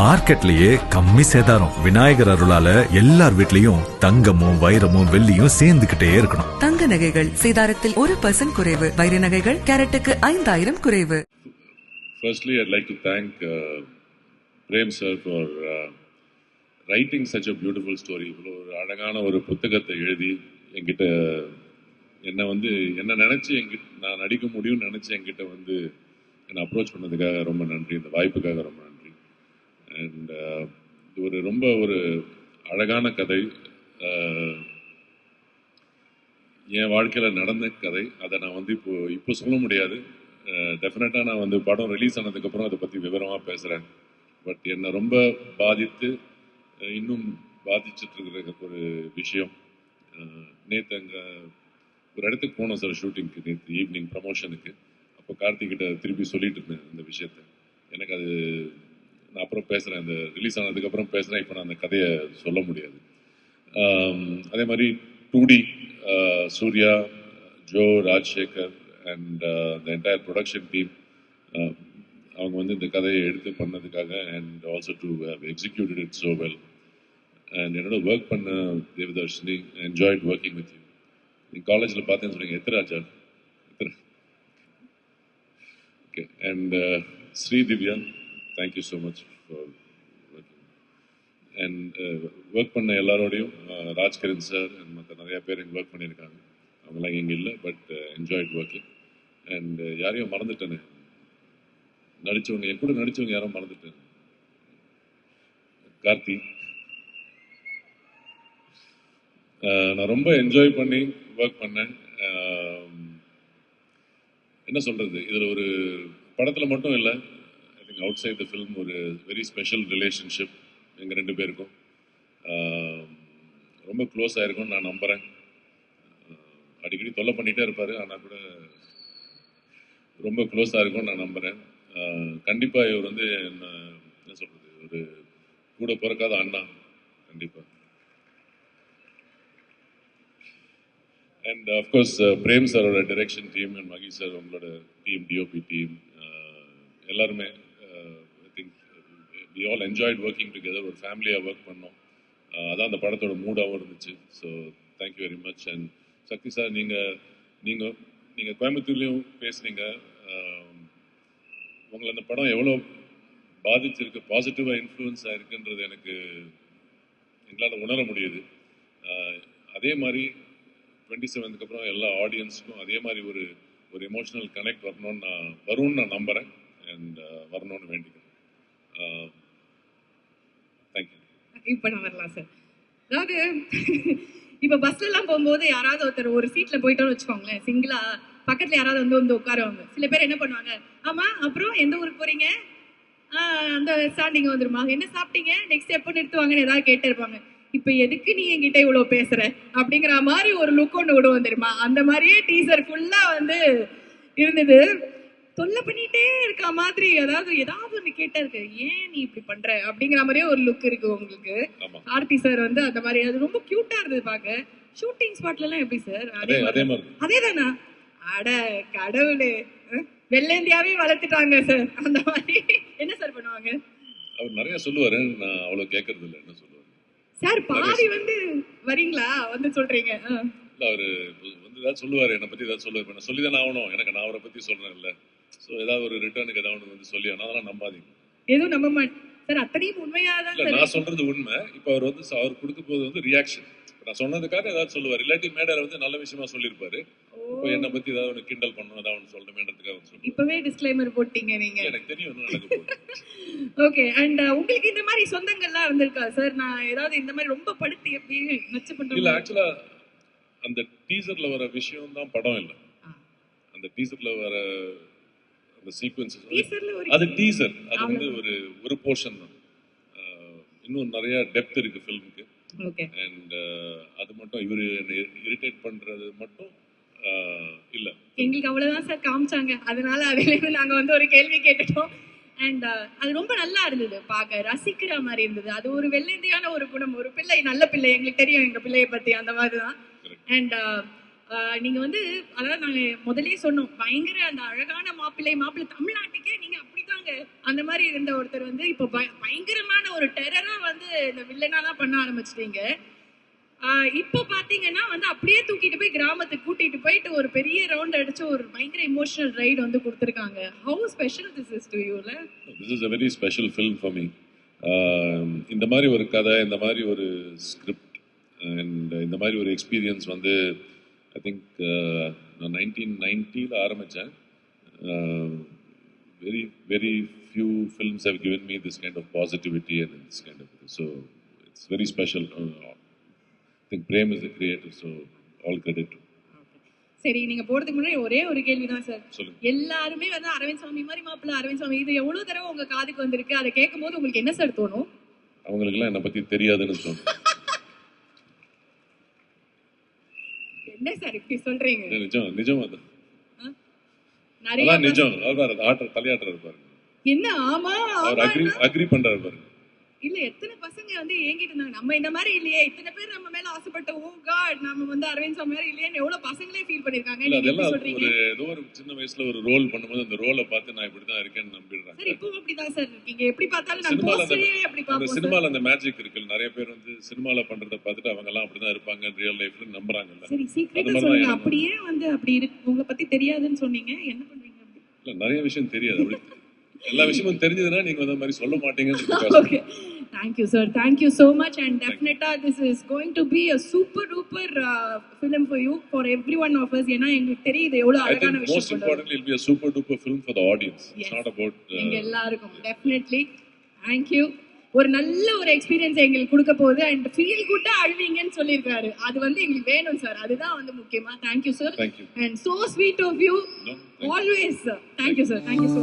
மார்க்கெட்லயே கம்மி சேதாரம். விநாயகர் அருளால எல்லார் வீட்லயும் தங்கமும் வைரமும் வெள்ளியும் சேர்ந்துகிட்டே இருக்கணும். தங்க நகைகள் சேதாரத்தில் ஒரு பர்சன்ட் குறைவு. வைர நகைகள் கேரட்டுக்கு ஐந்தாயிரம் குறைவு. Firstly, I'd like to thank uh, Prem sir for uh, writing such a beautiful story. இவ்வளோ ஒரு அழகான ஒரு புத்தகத்தை எழுதி என்கிட்ட என்னை வந்து என்ன நினச்சி என்கிட்ட நான் நடிக்க முடியும்னு நினச்சி என்கிட்ட வந்து என்னை அப்ரோச் பண்ணதுக்காக ரொம்ப நன்றி. இந்த வாய்ப்புக்காக ரொம்ப நன்றி அண்ட் uh, இது ஒரு ரொம்ப ஒரு அழகான கதை. என் வாழ்க்கையில் நடந்த கதை. அதை நான் வந்து இப்போ இப்போ சொல்ல முடியாது. டெஃபினட்டாக நான் வந்து படம் ரிலீஸ் ஆனதுக்கப்புறம் அதை பற்றி விவரமாக பேசுகிறேன் பட் என்னை ரொம்ப பாதித்து இன்னும் பாதிச்சுட்ருக்கிற ஒரு விஷயம். நேற்று அங்கே ஒரு இடத்துக்கு போனோம் சார் ஷூட்டிங்க்கு நேற்று ஈவினிங் ப்ரமோஷனுக்கு அப்போ கார்த்திகிட்ட திருப்பி சொல்லிட்டு இருந்தேன் இந்த விஷயத்த. எனக்கு அது நான் அப்புறம் பேசுகிறேன் இந்த ரிலீஸ் ஆனதுக்கப்புறம் பேசுகிறேன் இப்போ நான் அந்த கதையை சொல்ல முடியாது. அதே மாதிரி two D Suriya Jo Rajasekar and the entire production team அவங்க வந்து இந்த கதையை எடுத்து பண்ணதுக்காக and also to executed it so well and என்னோட ஒர்க் பண்ண Devadarshini enjoyed working with you நீங்கள் காலேஜில் பார்த்தேன்னு சொன்னீங்க. எத்தராஜா எத்தனை? Okay and Sri Divya thank you so much for and work பண்ண எல்லாரோடையும் uh, ராஜ்கிரண் சார் அண்ட் மற்ற நிறையா பேர் இங்கே ஒர்க் பண்ணியிருக்காங்க. அவங்களாம் இங்கே இல்லை பட் என்ஜாய்ட் ஒர்க்கிங் அண்ட் யாரையும் மறந்துட்டேனே? நடித்தவங்க என் கூட நடித்தவங்க யாரும் மறந்துட்டேன். கார்த்தி. Uh, நான் ரொம்ப என்ஜாய் பண்ணி ஒர்க் பண்ணேன். Um, என்ன சொல்கிறது இதில் ஒரு படத்தில் மட்டும் இல்லை அவுட் சைட் த ஃபிலிம் ஒரு வெரி ஸ்பெஷல் ரிலேஷன்ஷிப் எங்கள் ரெண்டு பேருக்கும். ரொம்ப க்ளோஸ் ஆகிருக்கும்னு நான் நம்புகிறேன் அடிக்கடி தொல்லை பண்ணிகிட்டே இருப்பார் ஆனால் கூட ரொம்ப க்ளோஸாக இருக்கும்னு நான் நம்புகிறேன் கண்டிப்பாக இவர் வந்து என்ன என்ன சொல்கிறது ஒரு கூட பிறக்காத அண்ணா கண்டிப்பாக அண்ட் அஃப்கோர்ஸ் பிரேம் சாரோட direction team and Mahi sir உங்களோட டீம் டிஓபி டீம் எல்லாருமே we all enjoyed working together ஒரு ஃபேமிலியாக ஒர்க் பண்ணோம். Uh, அதான் அந்த படத்தோட மூடாகவும் இருந்துச்சு. So thank you very much and Sakthi sir நீங்கள் நீங்கள் நீங்கள் கோயம்புத்தூர்லேயும் பேசுனீங்க. Um, உங்களை அந்த படம் எவ்வளோ பாதிச்சிருக்கு பாசிட்டிவாக இன்ஃப்ளூயன்ஸ் ஆயிருக்குன்றது எனக்கு எங்களால் உணர முடியுது. Uh, அதே மாதிரி டுவெண்ட்டி செவன்த்துக்கு அப்புறம் எல்லா ஆடியன்ஸுக்கும் அதே மாதிரி ஒரு ஒரு எமோஷனல் கனெக்ட் வரணும்னு நான் வரும்னு நான் நம்புகிறேன் அண்ட் uh, வரணும்னு வேண்டிக்கிறேன். இப்போ நான் வரலாம் சார் அதாவது இப்போ பஸ்லலாம் போகும்போது யாராவது ஒருத்தர் ஒரு சீட்டில் போயிட்டோம்னு வச்சுக்கோங்களேன் சிங்கிளா பக்கத்தில் யாராவது வந்து வந்து உட்காருவாங்க. சில பேர் என்ன பண்ணுவாங்க ஆமாம் அப்புறம் எந்த ஊருக்கு போகிறீங்க அந்த ஸ்டாண்டிங் வந்துருமா? என்ன சாப்பிட்டீங்க? நெக்ஸ்ட் எப்போ நிறுத்துவாங்கன்னு ஏதாவது கேட்டிருப்பாங்க. இப்போ எதுக்கு நீ என்கிட்ட இவ்வளோ பேசுகிற அப்படிங்கிற மாதிரி ஒரு லுக் ஒன்று விடுவோம் தெரியுமா அந்த மாதிரியே டீசர் ஃபுல்லாக வந்து இருந்தது. தொல்லை பண்ணிட்டே இருக்க மாதிரி அதாவது ஏதாவது ஒண்ணு கேட்டா இருக்கு ஏன் நீ இப்படி பண்ற? அப்படிங்கிற மாதிரியே ஒரு லுக் இருக்கு உங்களுக்கு. ஆர்த்தி சார் வந்து அந்த மாதிரி அது ரொம்ப கியூட்டா இருந்தது பாக்க. ஷூட்டிங் ஸ்பாட்ல எல்லாம் எப்படி சார் அதே அதே மாதிரி. அட கடவுளே. அஹ், வெள்ளேந்தியாவே வளர்த்துட்டாங்க சார் அந்த மாதிரி. என்ன சார் பண்ணுவாங்க? அவர் நிறைய சொல்லுவாரு. நான் அவ்வளோ கேட்கறது இல்லை. என்ன சொல்லுவாரு? சார் பாதி வந்து வரீங்களா? வந்து சொல்றீங்க. இல்லை அவர் வந்து ஏதாவது சொல்லுவார். என்னை பற்றி ஏதாவது சொல்லுவார். நான் சொல்லி தானே ஆகணும். எனக்கு நான் அவரை பற்றி சொல்கிறேன் இல்லை ஸோ ஏதாவது ஒரு ரிட்டர்னுக்கு ஏதாவது ஒன்று வந்து சொல்லி அதெல்லாம் நம்பாதீங்க. எதுவும் நம்ப மாட்டேன் சார் அத்தனையும் இல்லை சார். நான் சொல்றது உண்மை. இப்போ அவர் வந்து ச- அவர் கொடுக்க போது வந்து ரியாக்ஷன் நான் சொன்னதுக்காக ஏதாவது சொல்லுவார். இல்லாட்டி மேடையில் வந்து நல்ல விஷயமா சொல்லியிருப்பாரு. இப்போ என்னை பற்றி ஏதாவது ஒன்று கிண்டல் பண்ணணும் ஏதாவது ஒன்று சொல்லணுமேன்றதுக்காக இப்பவே டிஸ்க்ளைமர் போட்டீங்க நீங்க. எனக்கு தெரியும் என்ன நடக்க ஓகே அண்ட் உங்களுக்கு இந்த மாதிரி சொந்தங்கள்லாம் இருந்திருக்கா? சார் நான் ஏதாவது இந்த மாதிரி ரொம்ப படுத்தி எப்படி நச்சு இல்ல பண்றேன் ஆக்சுவலா அந்த டீசர்ல வர விஷயம் தான் படம் இல்ல. அந்த டீசர்ல வர அந்த ஒரு அது டீசர் அது வந்து. ஒரு ஒரு போர்ஷன் தான். இன்னும் நிறைய டெப்த் இருக்கு ஃபிலிமுக்கு அண்ட் அது மட்டும் இவர் இரிட்டேட் பண்றது மட்டும் இல்ல. எங்களுக்கு அவ்வளவுதான் சார் காமிச்சாங்க. அதனால அதுல இருந்து நாங்க வந்து ஒரு கேள்வி கேட்டுட்டோம். அண்ட் அது ரொம்ப நல்லா இருந்தது. பார்க்க ரசிக்கிற மாதிரி இருந்தது. அது ஒரு வெள்ளந்தியான ஒரு குணம். ஒரு பிள்ளை நல்ல பிள்ளை. எங்களுக்கு தெரியும் எங்க பிள்ளைய பத்தி அந்த மாதிரி தான் அண்ட் நீங்க வந்து அதாவது நாங்க முதலே சொன்னோம் பயங்கர அந்த அழகான மாப்பிள்ளை மாப்பிள்ளை தமிழ்நாட்டுக்கே நீங்க அப்படிதாங்க அந்த மாதிரி இருந்த ஒருத்தர் வந்து இப்போ பயங்கரமான ஒரு டெரரா வந்து இந்த வில்லனா தான் பண்ண ஆரம்பிச்சிட்டீங்க. இப்போ பாத்தீங்கன்னா வந்து அப்படியே தூக்கிட்டு போய் கிராமத்துக்கு கூட்டிட்டு போயிட்டு ஒரு பெரிய ரவுண்ட் அடிச்சு ஒரு பயங்கர இமோஷனல் ரைடு வந்து கொடுத்துருக்காங்க. How special this is to யூல this is a very special film for me இந்த மாதிரி ஒரு கதை இந்த மாதிரி ஒரு ஸ்கிரிப்ட் அண்ட் இந்த மாதிரி ஒரு எக்ஸ்பீரியன்ஸ் வந்து ஐ திங்க் நான் நைன்டீன் நைன்ட்டியில் ஆரம்பித்தேன் very very few films have given me this kind of positivity and this kind of so it's very special. Uh, I think Prem is the creator so all credit to சரி நீங்க போறதுக்கு முன்னாடி ஒரே ஒரு கேள்விதான் sir சொல்லுங்க. எல்லாருமே வந்து அரவிந்த் சாமி மாதிரி மாப்பிள்ள அரவிந்த் சாமி இது எவ்வளவு தடவை உங்க காதுக்கு வந்திருக்கு? அதை கேட்கும் போது உங்களுக்கு என்ன சார் தோணும்? அவங்களுக்கெல்லாம் என்னை பற்றி தெரியாதுன்னு தோணும். என்ன சார் இப்படி சொல்றீங்க? நிஜம் நிஜம் அது. நிறைய நிஜம். அவர் தலையாட்டுறாரு பாருங்க. என்ன ஆமா அவர் அக்ரி அக்ரி பண்றாரு பாருங்க. இல்ல எத்தனை பசங்க வந்து ஏங்கிட்டு இருந்தாங்க? நம்ம இந்த மாதிரி இல்லையே. இத்தனை பேர் நம்ம மேல ஆசைப்பட்ட ஓ காட் நம்ம வந்து அரவிந்த் சாமி மாதிரி இல்லையேன்னு எவ்வளவு பசங்களே ஃபீல் பண்ணிருக்காங்க. நீங்க ஒரு ஏதோ ஒரு சின்ன வயசுல ஒரு ரோல் பண்ணும்போது அந்த ரோலை பார்த்து நான் இப்படிதான் இருக்கேன்னு சார் நம்பிடுறாங்க இப்பவும் அப்படிதான் சார் இருக்கீங்க. எப்படி பார்த்தாலும் அந்த- போஸ்டரே அப்படி சார் சினிமால அந்த மேஜிக் இருக்குல்ல. நிறைய பேர் வந்து சினிமால பண்றத பார்த்துட்டு அவங்க எல்லாம் அப்படிதான் இருப்பாங்க ரியல் லைஃப்ல நம்புறாங்கல்ல. சரி தான் சொல்லுங்க. அப்படியே வந்து அப்படி இருக்கு. உங்களை பத்தி தெரியாதுன்னு சொன்னீங்க. என்ன பண்ணுவீங்க அப்படி? இல்ல நிறைய விஷயம் தெரியாது. அப்படி எல்லா விஷயமும் தெரிஞ்சதுன்னா நீங்க அந்த மாதிரி சொல்ல மாட்டீங்கன்னு sir thank you so much and definitely this is going to be a super duper uh, film for you for every one of us ஏன்னா எங்களுக்கு தெரியுது எவ்வளவு I அழகான விஷயம் importantly, it'll be a super duper film for the audience. It's Yes. not about. எங்க Uh, எல்லாருக்கும் definitely thank you ஒரு நல்ல ஒரு எக்ஸ்பீரியன்ஸ் எங்களுக்கு கொடுக்க போகுது. அண்ட் ஃபீல் குட்டா அழுவீங்கன்னு சொல்லியிருக்காரு. அது வந்து எங்களுக்கு வேணும் சார் அதுதான் வந்து முக்கியமா. Thank you sir. And so sweet of you no, thank you. Always thank you sir thank you so